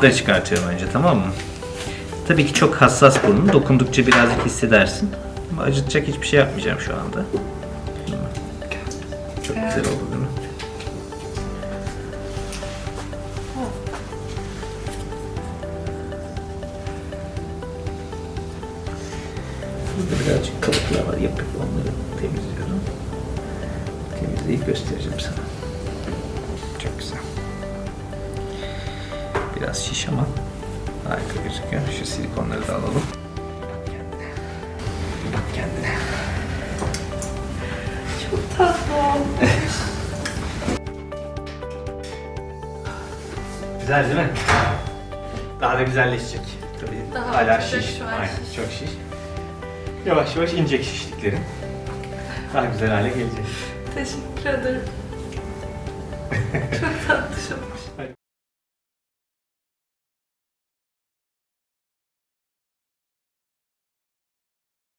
bantları çıkartıyorum önce tamam mı? Tabii ki çok hassas burnun. Dokundukça birazcık hissedersin. Ama acıtacak hiçbir şey yapmayacağım şu anda. Çok güzel oldu değil mi? Burada birazcık kabuklar var, yapık onları temizliyorum. Temizleyip göstereceğim sana. Biraz şiş ama harika gözüküyor. Şu silikonları da alalım. Bir bak kendine. Çok tatlı olmuş. Güzel değil mi? Daha da güzelleşecek. Tabii Daha hala olacak, şiş. şu an Aynen, şiş. çok şiş. Yavaş yavaş inecek şişliklerin. Daha güzel hale gelecek. Teşekkür ederim. Çok